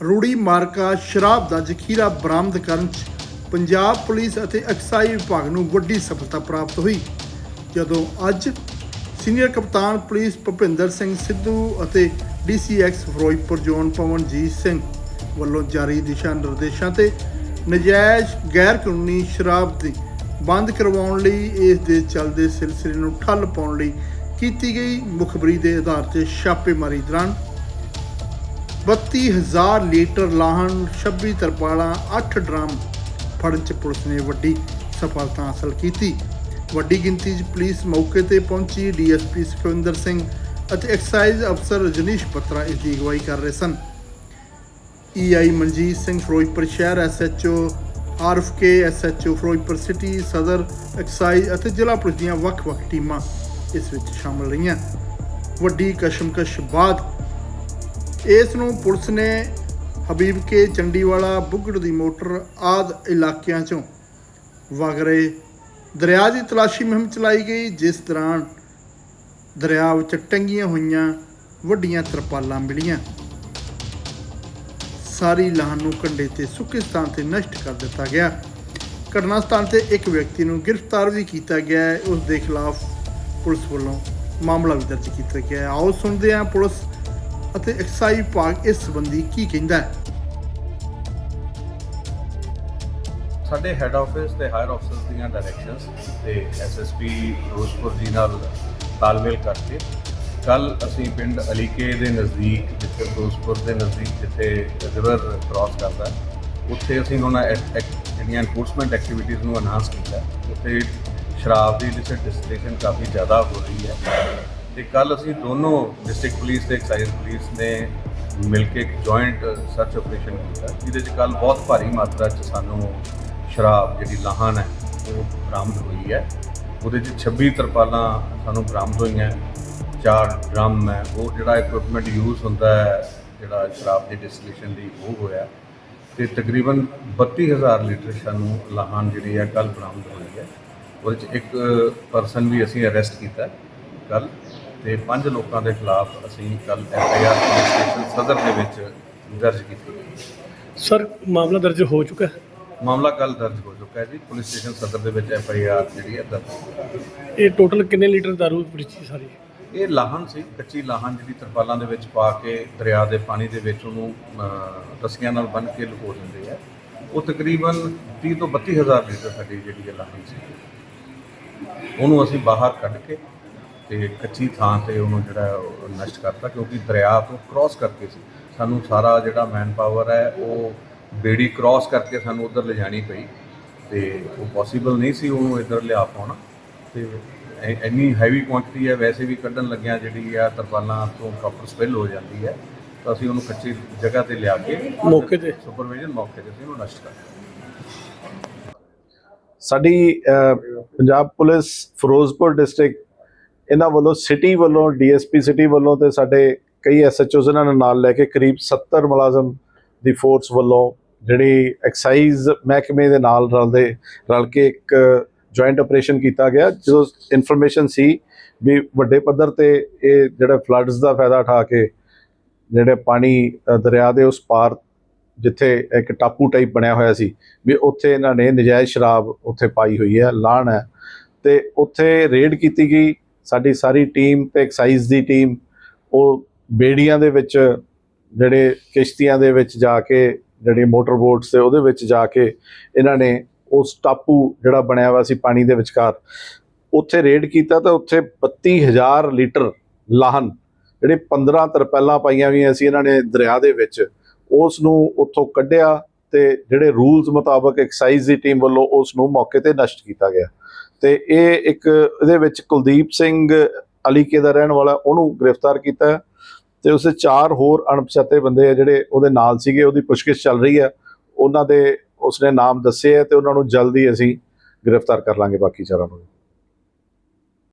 ਰੂੜੀ ਮਾਰਕਾ ਸ਼ਰਾਬ ਦਾ ਜ਼ਖੀਰਾ ਬਰਾਮਦ ਕਰਨ 'ਚ ਪੰਜਾਬ ਪੁਲਿਸ ਅਤੇ ਐਕਸਾਈਜ਼ ਵਿਭਾਗ ਨੂੰ ਵੱਡੀ ਸਫਲਤਾ ਪ੍ਰਾਪਤ ਹੋਈ। ਜਦੋਂ ਅੱਜ ਸੀਨੀਅਰ ਕਪਤਾਨ ਪੁਲਿਸ ਭੁਪਿੰਦਰ ਸਿੰਘ ਸਿੱਧੂ ਅਤੇ ਡੀਸੀਐਕਸ ਫਿਰੋਜ਼ਪੁਰ ਜ਼ੋਨ ਪਵਨਜੀਤ ਸਿੰਘ ਵੱਲੋਂ ਜਾਰੀ ਦਿਸ਼ਾ ਨਿਰਦੇਸ਼ਾਂ ਤੇ ਨਜਾਇਜ਼ ਗੈਰ ਕਾਨੂੰਨੀ ਸ਼ਰਾਬ ਦੀ ਬੰਦ ਕਰਵਾਉਣ ਲਈ ਇਸ ਦੇ ਚੱਲਦੇ ਸਿਲਸਿਲੇ ਨੂੰ ਠੱਲ ਪਾਉਣ ਲਈ ਕੀਤੀ ਗਈ ਮੁਖਬਰੀ ਦੇ ਆਧਾਰ ਤੇ ਛਾਪੇਮਾਰੀ ਦੌਰਾਨ 32000 ਲੀਟਰ ਲਾਹਣ 26 ਤਰਪਾਲਾਂ 8 ਡਰਮ ਫੜਨ ਚ ਪੁਲਿਸ ਨੇ ਵੱਡੀ ਸਫਲਤਾ ਹਾਸਲ ਕੀਤੀ। ਵੱਡੀ ਗਿਣਤੀ 'ਚ ਪੁਲਿਸ ਮੌਕੇ ਤੇ ਪਹੁੰਚੀ। ਡੀਐਸਪੀ ਸੁਖਵਿੰਦਰ ਸਿੰਘ ਅਤੇ ਐਕਸਾਈਜ਼ ਅਫਸਰ ਰਜਨੀਸ਼ ਬੱਤਰਾ ਇਸ ਦੀ ਅਗਵਾਈ ਕਰ ਰਹੇ ਸਨ। ਈਆਈ ਮਨਜੀਤ ਸਿੰਘ ਫਿਰੋਜ਼ਪੁਰ ਸ਼ਹਿਰ SHO RFK SHO Ferozepur city, ਸਦਰ, ਐਕਸਾਈਜ਼ ਅਤੇ ਜ਼ਿਲ੍ਹਾ ਪੁਲਿਸ ਦੀਆਂ ਵੱਖ-ਵੱਖ ਟੀਮਾਂ ਇਸ ਵਿੱਚ ਸ਼ਾਮਲ ਰਹੀਆਂ। ਵੱਡੀ ਕਸ਼ਮਕਸ਼ ਬਾਅਦ ਇਸ ਨੂੰ ਪੁਲਿਸ ਨੇ ਹਬੀਬ ਕੇ ਚੰਡੀਵਾਲਾ, ਬੁੱਗੜ ਦੀ ਮੋਟਰ ਆਦ ਇਲਾਕਿਆਂ ਚੋਂ ਵਗ ਰਹੇ ਦਰਿਆ ਦੀ ਤਲਾਸ਼ੀ ਮੁਹਿੰਮ ਚਲਾਈ ਗਈ, ਜਿਸ ਦੌਰਾਨ ਦਰਿਆ ਵਿੱਚ ਟੰਗੀਆਂ ਹੋਈਆਂ ਵੱਡੀਆਂ ਤਰਪਾਲਾਂ ਮਿਲੀਆਂ। ਸਾਰੀ ਲਾਹਨ ਨੂੰ ਕੰਢੇ ਤੇ ਸੁੱਕੇ ਸਥਾਨ ਤੇ ਨਸ਼ਟ ਕਰ ਦਿੱਤਾ ਗਿਆ। ਘਟਨਾ ਸਥਾਨ ਤੇ ਇੱਕ ਵਿਅਕਤੀ ਨੂੰ ਗ੍ਰਿਫਤਾਰ ਵੀ ਕੀਤਾ ਗਿਆ ਹੈ। ਉਸ ਦੇ ਖਿਲਾਫ ਪੁਲਿਸ ਵੱਲੋਂ ਮਾਮਲਾ ਵੀ ਦਰਜ ਕੀਤਾ ਗਿਆ ਹੈ। ਆਓ ਸੁਣਦੇ ਹਾਂ ਪੁਲਿਸ ਅਤੇ ਐਕਸਾਈਜ਼ ਵਿਭਾਗ ਇਸ ਸੰਬੰਧੀ ਕੀ ਕਹਿੰਦਾ ਹੈ? ਸਾਡੇ ਹੈੱਡ ਆਫਿਸ ਤੇ ਹਾਇਰ ਆਫਿਸਰਸ ਦੀਆਂ ਡਾਇਰੈਕਸ਼ਨਸ ਤੇ ਐਸਐਸਪੀ ਫਿਰੋਜ਼ਪੁਰ ਜੀ ਨਾਲ ਤਾਲਮੇਲ ਕਰਕੇ ਕੱਲ ਅਸੀਂ ਪਿੰਡ ਅਲੀਕੇ ਦੇ ਨਜ਼ਦੀਕ, ਜਿੱਥੇ ਫਿਰੋਜ਼ਪੁਰ ਦੇ ਨਜ਼ਦੀਕ ਜਿੱਥੇ ਰਿਵਰ ਕ੍ਰਾਸ ਕਰਦਾ ਉੱਥੇ ਅਸੀਂ ਉਹਨਾਂ ਐਕ- ਐਕ- ਜਿਹੜੀਆਂ ਐਨਫੋਰਸਮੈਂਟ ਐਕਟੀਵਿਟੀਜ਼ ਨੂੰ ਅਨਾਉਂਸ ਕੀਤਾ ਉੱਥੇ ਸ਼ਰਾਬ ਦੀ ਲਿਸਟ ਡਿਸਟ੍ਰਿਕਸ਼ਨ ਕਾਫੀ ਜ਼ਿਆਦਾ ਹੋ ਰਹੀ ਹੈ। ਤੇ ਕੱਲ ਅਸੀਂ ਦੋਨੋਂ ਡਿਸਟ੍ਰਿਕਟ ਪੁਲਿਸ ਤੇ ਐਕਸਾਈਜ਼ ਪੁਲਿਸ ਨੇ ਮਿਲ ਕੇ ਇੱਕ ਜੁਆਇੰਟ ਸਰਚ ਆਪਰੇਸ਼ਨ ਕੀਤਾ, ਜਿਹਦੇ 'ਚ ਕੱਲ ਬਹੁਤ ਭਾਰੀ ਮਾਤਰਾ 'ਚ ਸਾਨੂੰ ਸ਼ਰਾਬ ਜਿਹੜੀ ਲਾਹਨ ਹੈ, ਉਹ ਬਰਾਮਦ ਹੋਈ ਹੈ। ਉਹਦੇ 'ਚ 26 ਤਰਪਾਲਾਂ ਸਾਨੂੰ ਬਰਾਮਦ ਹੋਈਆਂ, ਚਾਰ ਡਰਮ ਹੈ, ਉਹ ਜਿਹੜਾ ਇਕਵਿਪਮੈਂਟ ਯੂਜ਼ ਹੁੰਦਾ ਹੈ, ਜਿਹੜਾ ਸ਼ਰਾਬ ਦੀ ਡਿਸਟਿਲੇਸ਼ਨ ਲਈ ਉਹ ਹੋਇਆ। ਤੇ ਤਕਰੀਬਨ 32000 ਲੀਟਰ ਸਾਨੂੰ ਲਾਹਨ ਜਿਹੜੀ ਹੈ ਕੱਲ ਬਰਾਮਦ ਹੋਈ ਹੈ। ਉਹਦੇ 'ਚ ਇੱਕ ਪਰਸਨ ਵੀ ਅਸੀਂ ਅਰੈਸਟ ਕੀਤਾ ਕੱਲ ਤੇ ਪੰਜ ਲੋਕਾਂ ਦੇ ਖਿਲਾਫ ਅਸੀਂ ਕੱਲ ਐਫਆਈਆਰ ਪੁਲਿਸ ਸਟੇਸ਼ਨ ਸਦਰ ਦੇ ਵਿੱਚ ਦਰਜ ਕੀਤੀ ਸਰ ਮਾਮਲਾ ਦਰਜ ਹੋ ਚੁੱਕਾ ਹੈ? ਮਾਮਲਾ ਕੱਲ ਦਰਜ ਹੋ ਚੁੱਕਾ ਹੈ ਜੀ। ਪੁਲਿਸ ਸਟੇਸ਼ਨ ਸਦਰ ਦੇ ਵਿੱਚ ਐਫਆਈਆਰ ਜਿਹੜੀ ਹੈ ਦਰਜ। ਇਹ ਟੋਟਲ ਕਿੰਨੇ ਲੀਟਰ ਦਾਰੂ ਪੀਤੀ ਸਾਰੀ? ਇਹ ਲਾਹਨ ਸੀ ਕੱਚੀ ਲਾਹਨ ਜਿਹੜੀ ਤਰਪਾਲਾਂ ਦੇ ਵਿੱਚ ਪਾ ਕੇ ਦਰਿਆ ਦੇ ਪਾਣੀ ਦੇ ਵਿੱਚ ਉਹਨੂੰ ਰੱਸੀਆਂ ਨਾਲ ਬੰਨ੍ਹ ਕੇ ਲੁਕੋ ਦਿੰਦੇ ਆ। ਉਹ ਤਕਰੀਬਨ 30 ਤੋਂ 32000 ਲੀਟਰ ਸਾਡੀ ਜਿਹੜੀ ਲਾਹਨ ਸੀ। ਉਹਨੂੰ ਅਸੀਂ ਬਾਹਰ ਕੱਢ ਕੇ ਤੇ ਕੱਚੀ ਥਾਂ ਤੇ ਉਹਨੂੰ ਜਿਹੜਾ ਨਸ਼ਟ ਕਰਤਾ ਕਿਉਂਕਿ ਦਰਿਆ ਤੋਂ ਕ੍ਰਾਸ ਕਰਕੇ ਸੀ। ਸਾਨੂੰ ਸਾਰਾ ਜਿਹੜਾ ਮੈਨ ਪਾਵਰ ਹੈ ਉਹ ਬੇੜੀ ਕ੍ਰਾਸ ਕਰਕੇ ਸਾਨੂੰ ਉਧਰ ਲਿਜਾਣੀ ਪਈ ਤੇ ਉਹ ਪੋਸੀਬਲ ਨਹੀਂ ਸੀ ਉਹਨੂੰ ਇੱਧਰ ਲਿਆ ਪਾਉਣਾ। ਤੇ ਇੰਨੀ ਹੈਵੀ ਕੁਆਂਟੀਟੀ ਹੈ ਵੈਸੇ ਵੀ ਕੱਢਣ ਲੱਗਿਆ ਜਿਹੜੀ ਆ ਤਰਪਾਲਾਂ ਤੋਂ ਪ੍ਰੋਪਰ ਸਪਿਲ ਹੋ ਜਾਂਦੀ ਹੈ ਤਾਂ ਅਸੀਂ ਉਹਨੂੰ ਕੱਚੀ ਜਗ੍ਹਾ ਤੇ ਲਿਆ ਕੇ ਮੌਕੇ ਤੇ। ਸੁਪਰਵਿਜ਼ਨ ਮੌਕੇ ਤੇ ਉਹਨੂੰ ਨਸ਼ਟ ਕਰ ਸਾਡੀ ਪੰਜਾਬ ਪੁਲਿਸ ਫਿਰੋਜ਼ਪੁਰ ਡਿਸਟ੍ਰਿਕਟ ਇਹਨਾਂ ਵੱਲੋਂ ਸਿਟੀ ਵੱਲੋਂ, ਡੀਐਸਪੀ ਸਿਟੀ ਵੱਲੋਂ ਤੇ ਸਾਡੇ ਕਈ ਐਸਐਚਓਜ਼ ਇਹਨਾਂ ਨੂੰ ਨਾਲ ਲੈ ਕੇ ਕਰੀਬ 70 ਮੁਲਾਜ਼ਮ ਦੀ ਫੋਰਸ ਵੱਲੋਂ ਜਿਹੜੀ ਐਕਸਾਈਜ਼ ਮਹਿਕਮੇ ਦੇ ਨਾਲ ਰਲਦੇ ਰਲ ਕੇ ਇੱਕ ਜੁਆਇੰਟ ਆਪਰੇਸ਼ਨ ਕੀਤਾ ਗਿਆ, ਜਦੋਂ ਇਨਫੋਰਮੇਸ਼ਨ ਸੀ ਵੀ ਵੱਡੇ ਪੱਧਰ ਤੇ ਇਹ ਜਿਹੜਾ ਫਲੱਡਸ ਦਾ ਫਾਇਦਾ ਉਠਾ ਕੇ ਜਿਹੜੇ ਪਾਣੀ ਦਰਿਆ ਦੇ ਉਸ ਪਾਰ ਜਿੱਥੇ ਇੱਕ ਟਾਪੂ ਟਾਈਪ ਬਣਿਆ ਹੋਇਆ ਸੀ, ਵੀ ਉੱਥੇ ਇਹਨਾਂ ਨੇ ਨਜਾਇਜ਼ ਸ਼ਰਾਬ ਉੱਥੇ ਪਾਈ ਹੋਈ ਹੈ ਲਾਣ ਹੈ ਤੇ ਉੱਥੇ ਰੇਡ ਕੀਤੀ ਗਈ ਸਾਡੀ ਸਾਰੀ ਟੀਮ ਤੇ ਐਕਸਾਈਜ਼ ਦੀ ਟੀਮ, ਉਹ ਬੇੜੀਆਂ ਦੇ ਵਿੱਚ ਜਿਹੜੇ ਕਿਸ਼ਤੀਆਂ ਦੇ ਵਿੱਚ ਜਾ ਕੇ, ਜਿਹੜੇ ਮੋਟਰ ਬੋਟਸ ਤੇ ਉਹਦੇ ਵਿੱਚ ਜਾ ਕੇ ਇਹਨਾਂ ਨੇ ਉਸ ਟਾਪੂ ਜਿਹੜਾ ਬਣਿਆ ਹੋਇਆ ਸੀ ਪਾਣੀ ਦੇ ਵਿਚਕਾਰ, ਉੱਥੇ ਰੇਡ ਕੀਤਾ ਤਾਂ ਉੱਥੇ 32000 ਲੀਟਰ ਲਾਹਨ, ਜਿਹੜੇ 15 ਤਰਪੈਲਾਂ ਪਾਈਆਂ ਹੋਈਆਂ ਸੀ ਇਹਨਾਂ ਨੇ ਦਰਿਆ ਦੇ ਵਿੱਚ, ਉਸ ਨੂੰ ਉੱਥੋਂ ਕੱਢਿਆ ਤੇ ਜਿਹੜੇ ਰੂਲਸ ਮੁਤਾਬਕ ਐਕਸਾਈਜ਼ ਦੀ ਟੀਮ ਵੱਲੋਂ ਉਸ ਨੂੰ ਮੌਕੇ ਤੇ ਨਸ਼ਟ ਕੀਤਾ ਗਿਆ। ਤੇ ਇਹ ਇੱਕ ਇਹਦੇ ਵਿੱਚ ਕੁਲਦੀਪ ਸਿੰਘ ਅਲੀਕੇ ਦਾ ਰਹਿਣ ਵਾਲਾ, ਉਹਨੂੰ ਗ੍ਰਿਫਤਾਰ ਕੀਤਾ ਹੈ ਤੇ ਉਸੇ ਚਾਰ ਹੋਰ ਅਣਪਛਾਤੇ ਬੰਦੇ ਆ ਜਿਹੜੇ ਉਹਦੇ ਨਾਲ ਸੀਗੇ, ਉਹਦੀ ਪੁੱਛਗਿੱਛ ਚੱਲ ਰਹੀ ਹੈ। ਉਹਨਾਂ ਦੇ ਉਸਨੇ ਨਾਮ ਦੱਸੇ ਹੈ ਤੇ ਉਹਨਾਂ ਨੂੰ ਜਲਦੀ ਅਸੀਂ ਗ੍ਰਿਫਤਾਰ ਕਰ ਲਾਂਗੇ ਬਾਕੀ ਚਾਰਾਂ ਨੂੰ।